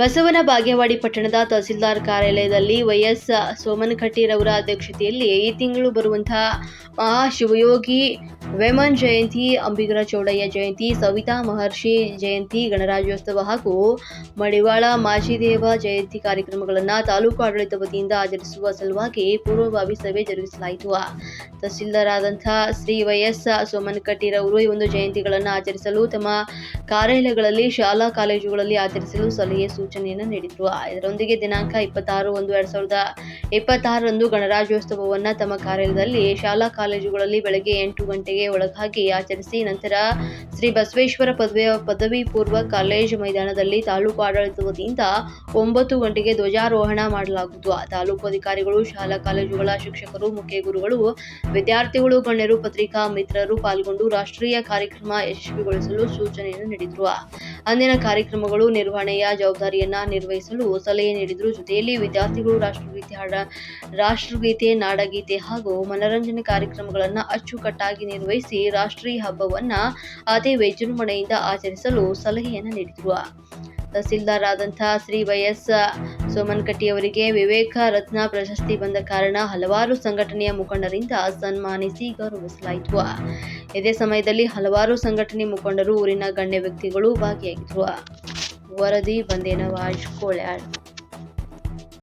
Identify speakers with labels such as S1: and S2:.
S1: ಬಸವನ ಬಾಗೇವಾಡಿ ಪಟ್ಟಣದ ತಹಸೀಲ್ದಾರ್ ಕಾರ್ಯಾಲಯದಲ್ಲಿ ವೈಎಸ್ ಸೋಮನಕಟ್ಟಿರವರ ಅಧ್ಯಕ್ಷತೆಯಲ್ಲಿ ಈ ತಿಂಗಳು ಬರುವಂತಹ ಮಹಾಶಿವಯೋಗಿ ವೇಮನ್ ಜಯಂತಿ, ಅಂಬಿಗರ ಚೌಡಯ್ಯ ಜಯಂತಿ, ಸವಿತಾ ಮಹರ್ಷಿ ಜಯಂತಿ, ಗಣರಾಜ್ಯೋತ್ಸವ ಹಾಗೂ ಮಡಿವಾಳ ಮಾಜಿದೇವ ಜಯಂತಿ ಕಾರ್ಯಕ್ರಮಗಳನ್ನು ತಾಲೂಕು ಆಡಳಿತ ವತಿಯಿಂದ ಆಚರಿಸುವ ಸಲುವಾಗಿ ಪೂರ್ವಭಾವಿ ಸಭೆ ಜರುಗಿಸಲಾಯಿತು. ತಹಸೀಲ್ದಾರ್ ಆದಂಥ ಶ್ರೀ ವೈಎಸ್ ಸೋಮನಕಟ್ಟಿರವರು ಈ ಒಂದು ಜಯಂತಿಗಳನ್ನು ಆಚರಿಸಲು ತಮ್ಮ ಕಾರ್ಯಾಲಯಗಳಲ್ಲಿ, ಶಾಲಾ ಕಾಲೇಜುಗಳಲ್ಲಿ ಆಚರಿಸಲು ಸಲಹೆ ಸೂಚನೆಯನ್ನು ನೀಡಿದ್ರು. ಇದರೊಂದಿಗೆ ದಿನಾಂಕ ಇಪ್ಪತ್ತಾರು ಒಂದು ಎರಡ್ ಸಾವಿರದ ಇಪ್ಪತ್ತಾರರಂದು ಗಣರಾಜ್ಯೋತ್ಸವವನ್ನ ತಮ್ಮ ಕಾರ್ಯಾಲಯದಲ್ಲಿ ಶಾಲಾ ಕಾಲೇಜುಗಳಲ್ಲಿ ಬೆಳಗ್ಗೆ ಎಂಟು ಗಂಟೆಗೆ ಒಳಗಾಗಿ ಆಚರಿಸಿ, ನಂತರ ಶ್ರೀ ಬಸವೇಶ್ವರ ಪದವಿ ಪದವಿ ಪೂರ್ವ ಕಾಲೇಜು ಮೈದಾನದಲ್ಲಿ ತಾಲೂಕು ಆಡಳಿತ ವತಿಯಿಂದ ಒಂಬತ್ತು ಗಂಟೆಗೆ ಧ್ವಜಾರೋಹಣ ಮಾಡಲಾಗುವುದು. ತಾಲೂಕು ಅಧಿಕಾರಿಗಳು, ಶಾಲಾ ಕಾಲೇಜುಗಳ ಶಿಕ್ಷಕರು, ಮುಖ್ಯ ಗುರುಗಳು, ವಿದ್ಯಾರ್ಥಿಗಳು, ಗಣ್ಯರು, ಪತ್ರಿಕಾ ಮಿತ್ರರು ಪಾಲ್ಗೊಂಡು ರಾಷ್ಟ್ರೀಯ ಕಾರ್ಯಕ್ರಮ ಯಶಸ್ವಿಗೊಳಿಸಲು ಸೂಚನೆಯನ್ನು ನೀಡಿದ್ರು. ಅಂದಿನ ಕಾರ್ಯಕ್ರಮಗಳು ನಿರ್ವಹಣೆಯ ಜವಾಬ್ದಾರಿಯನ್ನ ನಿರ್ವಹಿಸಲು ಸಲಹೆ ನೀಡಿದ್ರು. ಜೊತೆಯಲ್ಲಿ ವಿದ್ಯಾರ್ಥಿಗಳು ರಾಷ್ಟ್ರಗೀತೆ ಹಾಡ, ರಾಷ್ಟ್ರಗೀತೆ, ನಾಡಗೀತೆ ಹಾಗೂ ಮನರಂಜನೆ ಕಾರ್ಯಕ್ರಮಗಳನ್ನು ಅಚ್ಚುಕಟ್ಟಾಗಿ ನಿರ್ವಹಿಸಿ ರಾಷ್ಟ್ರೀಯ ಹಬ್ಬವನ್ನ ಅದೇ ವಿಜೃಂಭಣೆಯಿಂದ ಆಚರಿಸಲು ಸಲಹೆಯನ್ನು ನೀಡಿದ್ರು. ತಹಸೀಲ್ದಾರ್ ಆದಂತಹ ಶ್ರೀ ವೈಎಸ್ ಅವರಿಗೆ ವಿವೇಕ ರತ್ನ ಪ್ರಶಸ್ತಿ ಬಂದ ಕಾರಣ ಹಲವಾರು ಸಂಘಟನೆಯ ಮುಖಂಡರಿಂದ ಸನ್ಮಾನಿಸಿ ಗೌರವಿಸಲಾಯಿತು. ಇದೇ ಸಮಯದಲ್ಲಿ ಹಲವಾರು ಸಂಘಟನೆ ಮುಖಂಡರು ಊರಿನ ಗಣ್ಯ ವ್ಯಕ್ತಿಗಳು ಭಾಗಿಯಾಗಿದ್ದರು. ವರದಿ ಬಂದೇನವಾಜ್ ಕೋಳ್ಯಾಳ್.